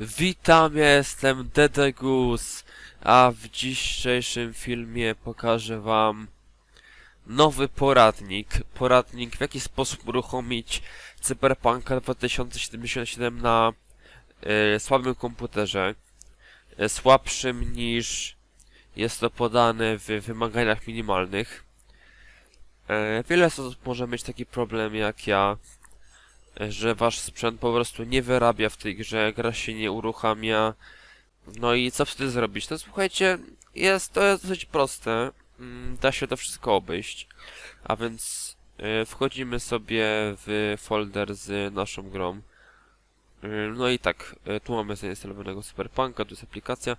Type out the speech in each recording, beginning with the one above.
Witam, jestem Dedegus, a w dzisiejszym filmie pokażę wam nowy poradnik. Poradnik w jaki sposób uruchomić Cyberpunka 2077 na e, słabym komputerze. E, słabszym niż jest to podane w wymaganiach minimalnych. E, wiele osób może mieć taki problem jak ja, że wasz sprzęt po prostu nie wyrabia w tej grze, gra się nie uruchamia. No i co wtedy zrobić? No słuchajcie, jest to jest dosyć proste. Mm, Da się to wszystko obejść. A więc y, wchodzimy sobie w folder z naszą grą. Y, No i tak, y, tu mamy zainstalowanego Cyberpunka, tu jest aplikacja.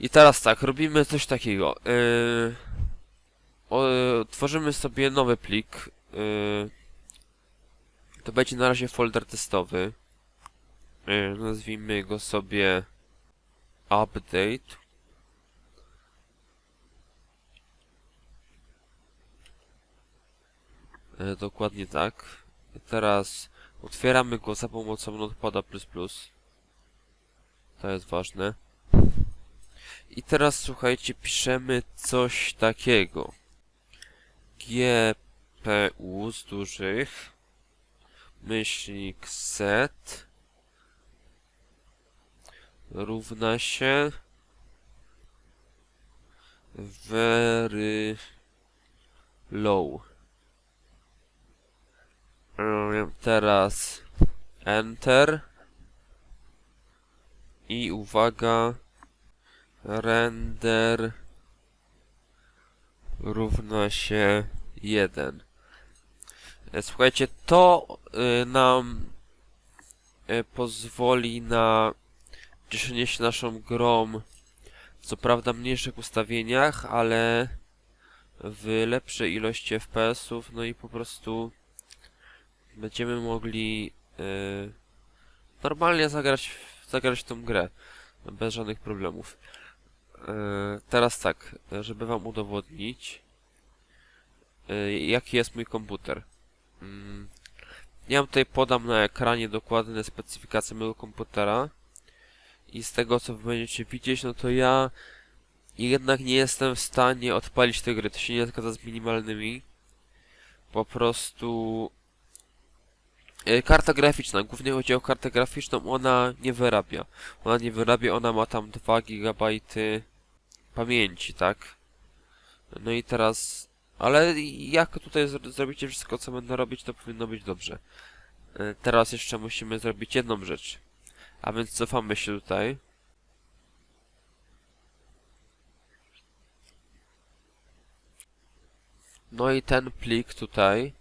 I teraz tak, robimy coś takiego. Tworzymy sobie nowy plik. To będzie na razie folder testowy. Yy, nazwijmy go sobie update. Yy, dokładnie tak. Teraz otwieramy go za pomocą notepada++. To jest ważne. I teraz słuchajcie, piszemy coś takiego. GPU z dużych myślnik set równa się very low. Teraz enter i uwaga render równa się 1. E, Słuchajcie, to y, nam y, pozwoli na cieszenie się naszą grą, co prawda w mniejszych ustawieniach, ale w lepszej ilości FPS-ów, no i po prostu będziemy mogli normalnie zagrać, zagrać tą grę, bez żadnych problemów. Teraz tak, żeby wam udowodnić, jaki jest mój komputer. Mm, Ja tutaj podam na ekranie dokładne specyfikacje mojego komputera i z tego co będziecie widzieć, no to ja jednak nie jestem w stanie odpalić tej gry. To się nie zgadza z minimalnymi. Po prostu e, karta graficzna, głównie chodzi o kartę graficzną, ona nie wyrabia. Ona nie wyrabia, ona ma tam 2 GB pamięci, tak? No i teraz ale jak tutaj zro- zrobicie wszystko, co będę robić, to powinno być dobrze. E, Teraz jeszcze musimy zrobić jedną rzecz. A więc cofamy się tutaj. No i ten plik tutaj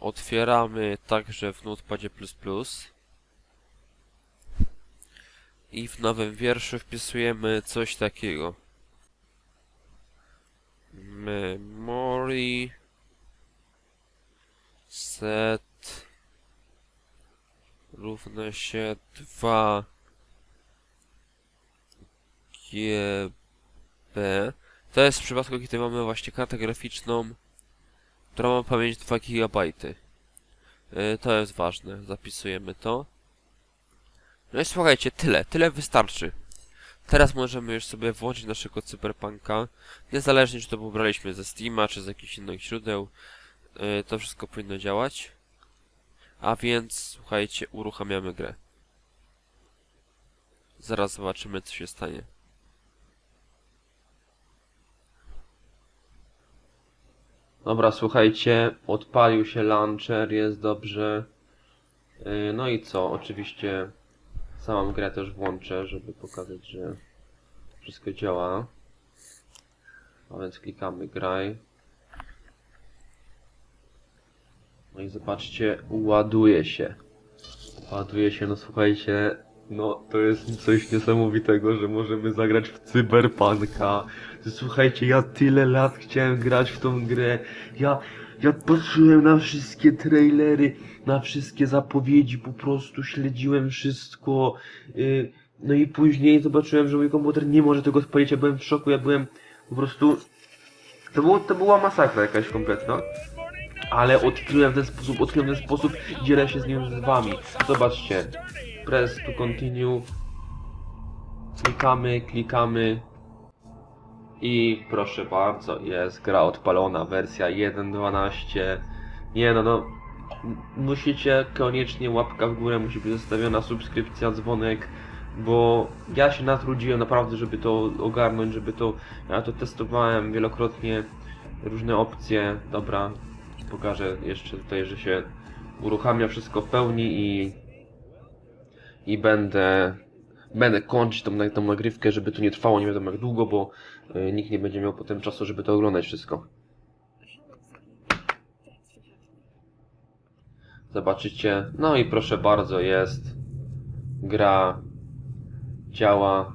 otwieramy także w Notepadzie++. I w nowym wierszu wpisujemy coś takiego memory set równa się 2 GB to jest w przypadku kiedy mamy właśnie kartę graficzną która ma pamięć 2 GB Yy, to jest ważne, zapisujemy to. No i słuchajcie, tyle, tyle wystarczy Teraz możemy już sobie włączyć naszego cyberpunka. Niezależnie czy to pobraliśmy ze Steama, czy z jakichś innych źródeł, yy, to wszystko powinno działać. A więc, słuchajcie, uruchamiamy grę. Zaraz zobaczymy, co się stanie. Dobra, słuchajcie, odpalił się launcher, jest dobrze. Yy, No i co? Oczywiście samą grę też włączę, żeby pokazać, że wszystko działa. A więc klikamy graj. No i zobaczcie, ładuje się. Ładuje się, no słuchajcie, no to jest coś niesamowitego, że możemy zagrać w Cyberpunka. Słuchajcie, ja tyle lat chciałem grać w tą grę. Ja, ja patrzyłem na wszystkie trailery, na wszystkie zapowiedzi, po prostu śledziłem wszystko. Yy, no i później zobaczyłem, że mój komputer nie może tego odpalić. Ja byłem w szoku, ja byłem po prostu. To, było, to była masakra jakaś kompletna. Ale odkryłem w ten sposób, odkryłem w ten sposób, dzielę się z nim z wami. Zobaczcie. Press to continue. Klikamy, klikamy. I proszę bardzo, jest gra odpalona, wersja 1.12. Nie no, no. Musicie koniecznie łapka w górę, musi być zostawiona subskrypcja, dzwonek, bo ja się natrudziłem naprawdę, żeby to ogarnąć, żeby to... Ja to testowałem wielokrotnie, różne opcje. Dobra, pokażę jeszcze tutaj, że się uruchamia wszystko w pełni i... I będę... Będę kończyć tą, tą nagrywkę, żeby to nie trwało nie wiadomo jak długo, bo y, nikt nie będzie miał potem czasu, żeby to oglądać wszystko. Zobaczycie. No i proszę bardzo, jest. Gra działa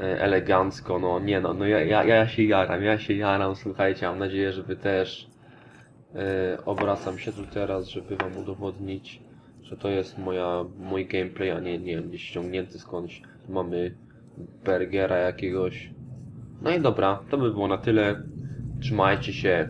e, elegancko. No nie no, no ja, ja, ja się jaram, ja się jaram, słuchajcie, mam nadzieję, że wy też. E, obracam się tu teraz, żeby wam udowodnić, że to jest moja, mój gameplay, a nie, nie wiem, gdzieś ściągnięty skądś. Mamy burgera jakiegoś. No i dobra, to by było na tyle. Trzymajcie się.